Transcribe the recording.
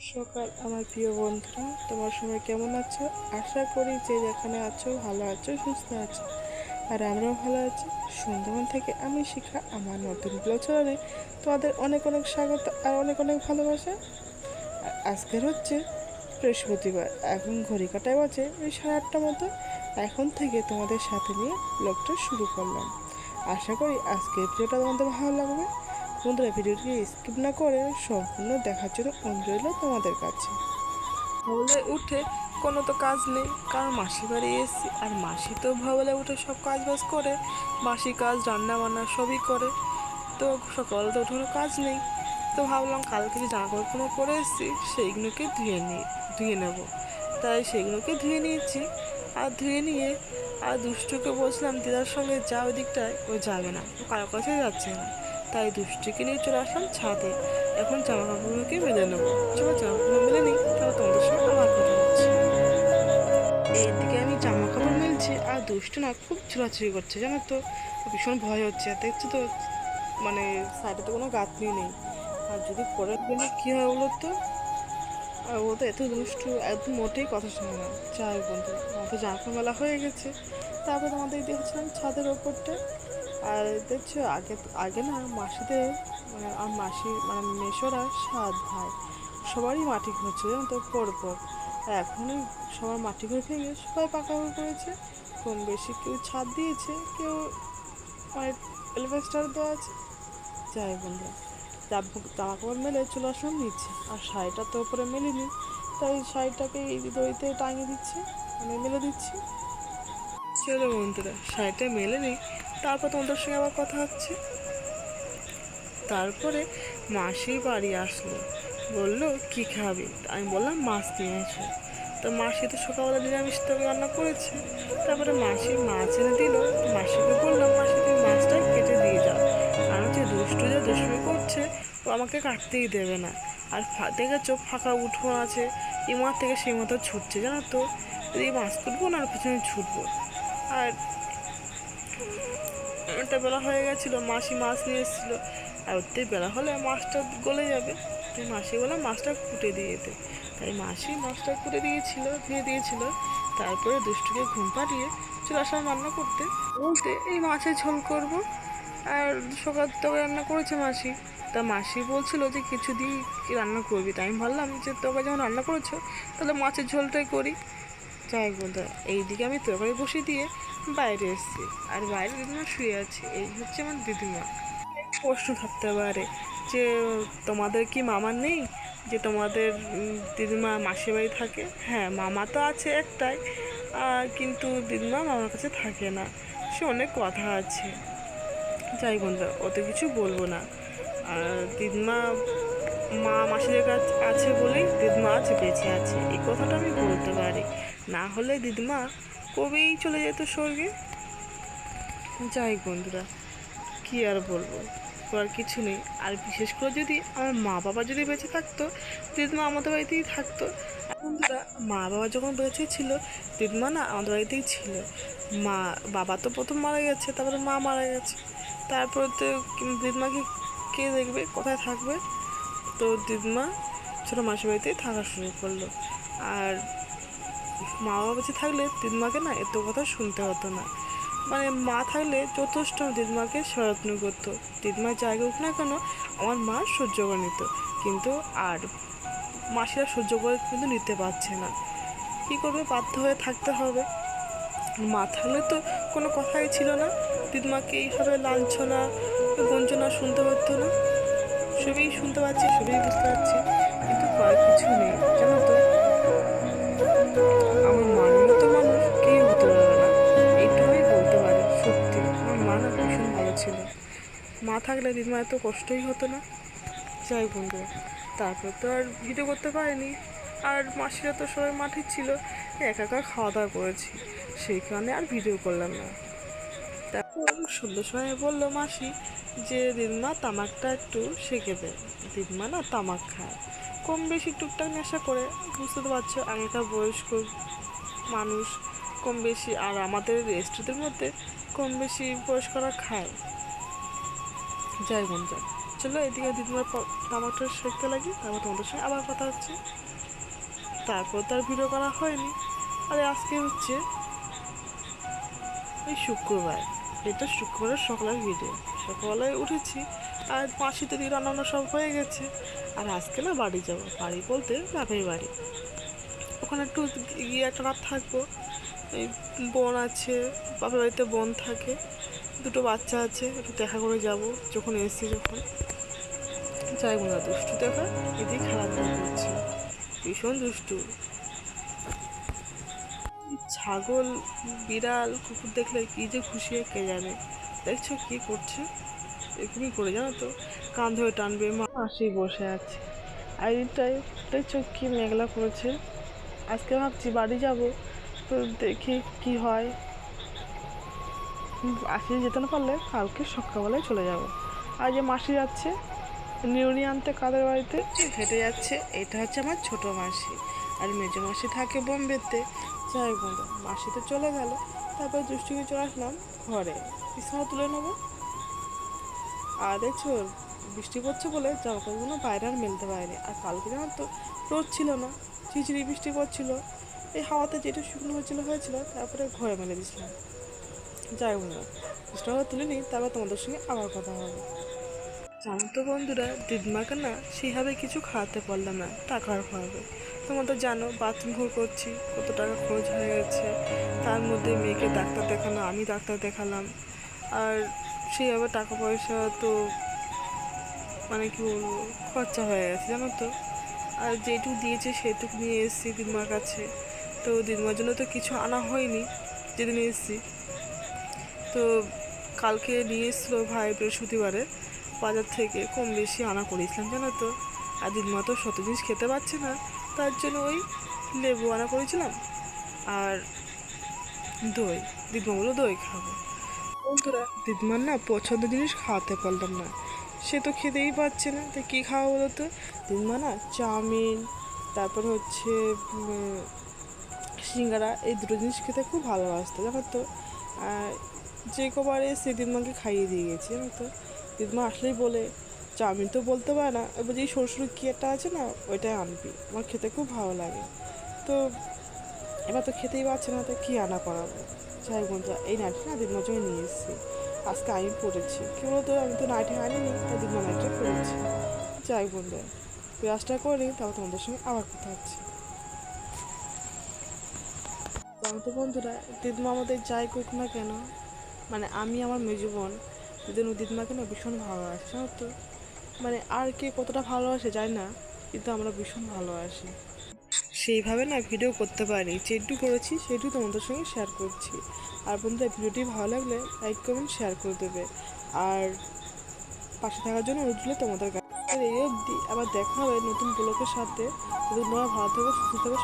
সকাল, আমার প্রিয় বন্ধুরা, তোমার সময় কেমন আছো? আশা করি যে যেখানে আছো, ভালো আছো, সুস্থ আছো। আর আমরাও ভালো আছি। সুন্দরবন থেকে আমি শিখা, আমার নতুন প্রচারে তোমাদের অনেক অনেক স্বাগত আর অনেক অনেক ভালোবাসা। আর আজকের হচ্ছে বৃহস্পতিবার। এখন ঘড়ি কাটায় বাজে ওই সাড়ে আটটা মতো। এখন থেকে তোমাদের সাথে নিয়ে ব্লগটা শুরু করলাম। আশা করি আজকের ভিডিওটা তোমাদের ভালো লাগবে। বন্ধুরা ভিডিওটি স্কিপ না করে সম্পূর্ণ দেখার জন্য অনুরোধ তোমাদের কাছে। ভবলে উঠে কোনো তো কাজ নেই, কারণ মাসি বাড়ি এসেছি, আর মাসি তো ভবলে উঠে সব কাজ বাজ করে বাসি কাজ রান্না বান্না সবই করে। তো সকালে তো উঠে কাজ নেই, তো ভাবলাম কালকে যে জামা কাপড়গুলো পরে এসেছি, সেইগুলোকে ধুয়ে নিই ধুয়ে নেব। তাই সেগুলোকে ধুয়ে নিয়েছি, আর ধুয়ে নিয়ে, আর দুষ্টুকে বলছিলাম, দিদার সঙ্গে যা ওই দিকটায়, ও যাবে না, ও কারও কাছে যাচ্ছে না। তাই দুষ্টুকে নিয়ে চলে আসলাম ছাদে। এখন জামা কাপড়গুলোকে মেলে নেব। চলো জামা কাপড় মেলে নিই তাহলে তোমাদের সঙ্গে আবার কথা হচ্ছে এইদিকে আমি জামা কাপড় মেলছি, আর দুষ্টু না খুব ছোড়াছুড়ি করছে, জানো তো? ভীষণ ভয় হচ্ছে। আর দেখছি তো মানে সাইডে তো কোনো গাঁথনি নেই। আর যদি পরে গেলে কী হয় বলো তো? আর ও তো এত দুষ্টু একদম মোটেই কথা শোনে না। যাই বন্ধু আমাদের জামা কাপড় মেলা হয়ে গেছে। তারপরে আমাদের দেখছিলাম ছাদের ওপরটা। আর দেখছ, আগে আগে না মাসিদের মানে আর মাসি মানে মেশোরা সাত ভাই, সবারই মাটি ঘুরছে, জানো তো, পরপর। আর এখনই সবার মাটি ঘুরে ভেঙে সবাই পাকা হয়ে পড়েছে কম বেশি কেউ ছাদ দিয়েছে, কেউ মানে এলিভেস্টার দেওয়া আছে, যাই বন্ধুরা জামা কাপড় মেলে চলে আসলাম নিচ্ছে, আর শাড়িটা তো ওপরে মেলিনি, তাই শাড়িটাকে এই দড়িতে টাঙিয়ে দিচ্ছি মানে মেলে দিচ্ছি। চলো বন্ধুরা, শাড়িটা মেলে নিই তারপর তোমাদের সঙ্গে আবার কথা হচ্ছে। তারপরে মাসি বাড়ি আসলো। বলল, কি খাবি? আমি বললাম, মাছ নিয়ে এসো। তো মাসি তো সকালবেলা নিরামিষ তো রান্না করেছে। তারপরে মাসি মাছ এনে দিল। মাসিকে বললাম, মাসি, তুমি মাছটা কেটে দিয়ে যাও। কারণ যে দুষ্টু যে দুষ্টুমি করছে, ও আমাকে কাটতেই দেবে না। আর দেখেছ ফাঁকা উঠোন আছে। এই মাঠ থেকে সেই মতো ছুটছে, জানো তো? যদি মাছ তুলবো না আর পিছনে ছুটবো। আর একটা বেলা হয়ে গেছিল, মাসি মাছ নিয়ে এসেছিল। আর ওতে বেলা হলে মাছটা গলে যাবে। তাই মাসি বলে মাছটা কুটে দিয়ে যেতে। তাই মাসি মাছটা কুটে দিয়েছিল ধুয়ে দিয়েছিল। তারপরে দুষ্টুকে ঘুম পাড়িয়ে চলে আসলাম রান্না করতে। বলতে, এই মাছের ঝোল করব। আর সকাল তো রান্না করেছে মাসি। তা মাসি বলছিল যে কিছু দিয়ে রান্না করবি? তাই আমি ভাবলাম যে, তোকে যখন রান্না করেছ, তাহলে মাছের ঝোলটাই করি। যাই বন্ধুরা, এইদিকে আমি তরকারি বসিয়ে দিয়ে বাইরে এসেছি। আর বাইরে দিদিমা শুয়ে আছে, এই হচ্ছে আমার দিদিমা। প্রশ্ন থাকতে পারে যে, তোমাদের কি মামা নেই? যে তোমাদের দিদিমা মাসির বাড়ি থাকে? হ্যাঁ মামা তো আছে একটাই কিন্তু দিদিমা মামার কাছে থাকে না। সে অনেক কথা আছে। যাই বন্ধুরা অত কিছু বলব না। আর দিদিমা, মা মাসিদের কাছে আছে বলেই দিদিমা আজ বেঁচে আছে। এই কথাটা আমি বলতে পারি। না হলে দিদিমা কবেই চলে যেত স্বর্গে? যাই বন্ধুরা, কি আর বলব? আর কিছু নেই। আর বিশেষ করে যদি আমার মা বাবা যদি বেঁচে থাকতো, দিদিমা আমাদের বাড়িতেই থাকতো। বন্ধুরা মা বাবা যখন বেঁচে ছিল, দিদিমা না আমাদের বাড়িতেই ছিল। মা, বাবা তো প্রথম মারা গেছে, তারপরে মা মারা গেছে। তারপরে তো দিদিমাকে কে দেখবে? কোথায় থাকবে? তো দিদিমা ছোটো মাসির বাড়িতেই থাকা শুরু করল। আর মা বাবা বেঁচে থাকলে দিদিমাকে না এত কথা শুনতে হতো না। মানে মা থাকলে যথেষ্ট দিদিমাকে সযত্ন করতো। দিদিমার জায়গা উঠ না কেন, আমার মা সহ্য করে নিত। কিন্তু আর মাসিরা সহ্য করে কিন্তু নিতে পারছে না। কী করবে? বাধ্য হয়ে থাকতে হবে। মা থাকলে তো কোনো কথাই ছিল না। দিদিমাকে এইভাবে লাঞ্ছনা, বঞ্চনা শুনতে হতো না। সবই শুনতে পাচ্ছি, সবই বুঝতে পারছি। কিন্তু করার কিছু নেই। জানো ভীষণ ভালো ছিল। মা থাকলে দিদিমা এত কষ্টই হতো না। যাই বন্ধু তারপর তো আর ভিডিও করতে পারিনি। আর মাসিরা তো সবাই মাঠে ছিল, একা একা খাওয়া দাওয়া করেছি। সেই কারণে আর ভিডিও করলাম না। তারপর সন্ধ্যের সময় বলল মাসি যে, দিদিমা তামাকটা একটু সেঁকে দে। দিদিমা না তামাক খায়। কম বেশি টুকটাক নেশা করে। বুঝতে তো পারছ, আগেকার বয়স্ক মানুষ কম বেশি। আর আমাদের রেস্টুরেন্টের মধ্যে কম বেশি বয়স্করা খায়। যাই বন্ধু চলো এদিকে দিদিমার টমাটো শেখতে লাগি তারপর তোমাদের সঙ্গে আবার কথা হচ্ছে। তারপর তার ভিডিও করা হয়নি। আরে আজকে হচ্ছে এই শুক্রবার। এটা শুক্রবারের সকালের ভিডিও সকালবেলায় উঠেছি, আর পাঁচিতে দিয়ে রান্না সব হয়ে গেছে। আর আজকে না বাড়ি যাব। বাড়ি বলতে বাপের বাড়ি। ওখানে একটু গিয়ে একটা রাত থাকব। এই বোন আছে, বাপের বাড়িতে বোন থাকে, দুটো বাচ্চা আছে, একটু দেখা করে যাব, যখন এসছি যখন। মনে হয় দুষ্টু দেখা এদিকে খেলাধুলা করছে। ভীষণ দুষ্টু। ছাগল, বিড়াল, কুকুর দেখলে কি যে খুশি হয়, কে জানে। দেখছ কি করছে? এরকমই করে, জানো তো? কান ধরে টানবে মাসি বসে আছে। আর এটাই দেখছ কি মেঘলা করেছে। আজকে ভাবছি বাড়ি যাব। তো দেখি কি হয়। আজকে যেতে না পারলে কালকে সকালবেলায় চলে যাব। আর যে মাসি যাচ্ছে, নিউনি আনতে কাদের বাড়িতে? হেঁটে যাচ্ছে, এটা হচ্ছে আমার ছোট মাসি। আর মেজো মাসি থাকে বোম্বেতে। যাই বলো, মাসি তো চলে গেল। তারপর দুষ্টুকে চলে আসলাম ঘরে। বিছানা তুলে নেব। আর দেখছ বৃষ্টি পড়ছে বলে জামা কাপড়গুলো বাইরে আর মেলতে পারেনি। আর কালকে জানো তো রোদ ছিল না ঝিঝিরি বৃষ্টি পড়ছিল। এই হাওয়াতে যেটা শুকনো হয়েছিল হয়েছিল, তারপরে ঘরে মেলে দিয়েছিলাম। যাই হোক বন্ধুরা বৃষ্টিটা তুলে নিই, তারপর তোমাদের সঙ্গে আবার কথা হবে। জানো তো বন্ধুরা, দিদিমাকে না সেইভাবে কিছু খাওয়াতে পারলাম না টাকার অভাবে তোমরা তো জানো বাথরুম ঘুর করছি, কত টাকা খরচ হয়ে গেছে। তার মধ্যে মেয়েকে ডাক্তার দেখানো, আমি ডাক্তার দেখালাম। আর সেইভাবে টাকা পয়সা তো মানে কি বলব, খরচা হয়ে গেছে, জানো তো। আর যেটুকু দিয়েছে, সেটুকু নিয়ে এসেছি দিদিমার কাছে। তো দিদিমার জন্য তো কিছু আনা হয়নি, যেদিন এসেছি। তো কালকে নিয়ে এসেছিল ভাই বৃহস্পতিবারে, বাজার থেকে কম বেশি আনা করেছিলাম, জানো তো? আর দিদিমা তো শত জিনিস খেতে পারছে না, তার জন্য ওই লেবু আনা করেছিলাম আর দই। দিদিমা বলল, দই খাব। বন্ধুরা, দিদিমার না পছন্দ জিনিস খাওয়াতে পারলাম না। সে তো খেতেই পারছে না, তো কী খাওয়া বলো তো? দিদিমা না চাউমিন, তারপর হচ্ছে সিঙ্গারা, এই দুটো জিনিস খেতে খুব ভালোবাসতো, জানো তো? যে কবারে সে দিদিমাকে খাইয়ে দিয়ে গেছি, জানো তো? দিদিমা আসলেই বলে, চাউমিন তো বলতে পারে না। এবার যেই সরু সরু কি একটা আছে না, ওইটাই আনবি। আমার খেতে খুব ভালো লাগে। তো এবার তো খেতেই পারছে না, তো কী আনা করাবো? যাই বন্ধু এই নাইটি না দিদিমার জন্য নিয়ে এসেছি। আজকে আমি পড়েছি কী বলতো, আমি তো নাইটি আনিনি, তাই দিদিমা নাইটিটা পড়েছি যাই বন্ধু পেঁয়াজটা করে তারপর তোমাদের সঙ্গে আবার কথা হচ্ছে। তো বন্ধুরা, দিদিমা আমাদের যাই করুক না কেন মানে আমি আমার মেজো বোন দুদিন ও দিদিমাকে না ভীষণ ভালোবাসি, জানো তো? মানে আর কে কতটা ভালোবাসে জানি না, কিন্তু আমরা ভীষণ ভালোবাসি। সেইভাবে না ভিডিও করতে পারি যেটু করেছি সেটু তোমাদের সঙ্গে শেয়ার করছি। আর বন্ধুরা, ভিডিওটি ভালো লাগলে লাইক কমেন্ট শেয়ার করে দেবে। আর পাশে থাকার জন্য অনুরোধ তোমাদের কাছে। এই অবধি আবার দেখা হবে নতুন ব্লকের সাথে। তোমরা ভালো থাকো, সুস্থ থাকো